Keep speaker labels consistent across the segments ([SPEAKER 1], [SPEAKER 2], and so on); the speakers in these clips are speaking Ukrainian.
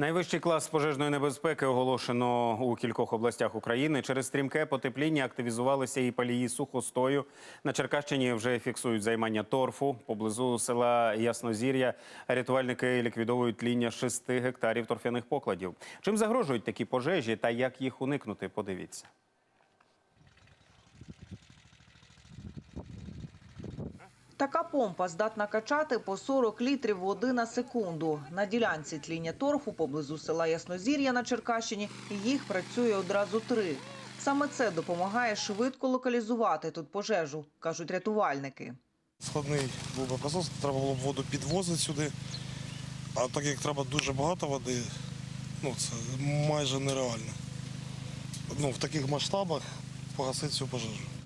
[SPEAKER 1] Найвищий клас пожежної небезпеки оголошено у кількох областях України. Через стрімке потепління активізувалися і палії сухостою. На Черкащині вже фіксують займання торфу. Поблизу села Яснозір'я рятувальники ліквідовують тління 6 гектарів торфяних покладів. Чим загрожують такі пожежі та як їх уникнути? Подивіться.
[SPEAKER 2] Така помпа здатна качати по 40 літрів води на секунду. На ділянці тління торфу поблизу села Яснозір'я на Черкащині їх працює одразу три. Саме це допомагає швидко локалізувати тут пожежу, кажуть рятувальники.
[SPEAKER 3] Складний був би процес, треба було б воду підвозити сюди. А так як треба дуже багато води, ну це майже нереально. Ну, в таких масштабах погасити цю пожежу.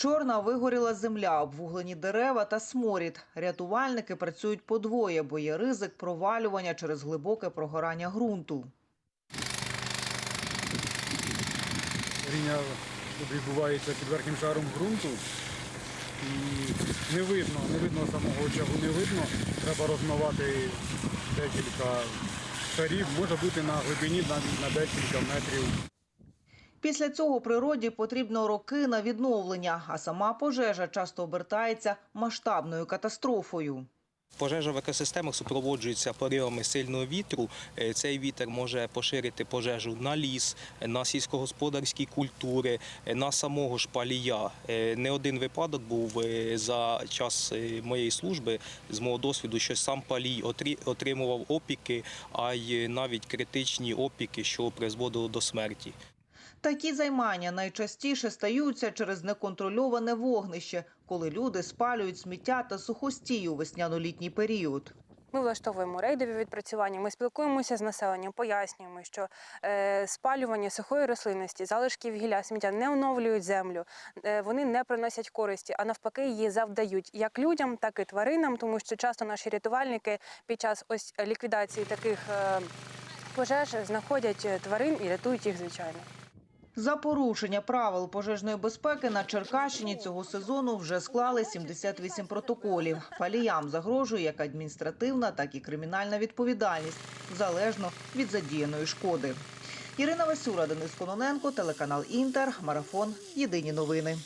[SPEAKER 2] Чорна вигоріла земля, обвуглені дерева та сморід. Рятувальники працюють подвоє, бо є ризик провалювання через глибоке прогорання ґрунту.
[SPEAKER 4] Ріння відбувається під верхнім шаром ґрунту. І не видно, не видно самого очагу, не видно. Треба розмивати декілька шарів, може бути на глибині на, декілька метрів.
[SPEAKER 2] Після цього природі потрібно роки на відновлення, а сама пожежа часто обертається масштабною катастрофою.
[SPEAKER 5] Пожежа в екосистемах супроводжується поривами сильного вітру. Е, Цей вітер може поширити пожежу на ліс, на сільськогосподарські культури, е, на самого ж палія. Е, Не один випадок був за час моєї служби з мого досвіду, що сам палій отримував опіки, а й навіть критичні опіки, що призводило до смерті.
[SPEAKER 2] Такі займання найчастіше стаються через неконтрольоване вогнище, коли люди спалюють сміття та сухостій у весняно-літній період.
[SPEAKER 6] Ми влаштовуємо рейдові відпрацювання. Ми спілкуємося з населенням, пояснюємо, що е, спалювання сухої рослинності, залишків гілля, сміття не оновлюють землю, е, вони не приносять користі, а навпаки, її завдають як людям, так і тваринам, тому що часто наші рятувальники під час ось ліквідації таких е, пожеж знаходять тварин і рятують їх звичайно.
[SPEAKER 2] За порушення правил пожежної безпеки на Черкащині цього сезону вже склали 78 протоколів. Паліям загрожує як адміністративна, так і кримінальна відповідальність, залежно від задіяної шкоди. Ірина Васюра, Денис Кононенко, телеканал Інтер, Марафон. Єдині новини.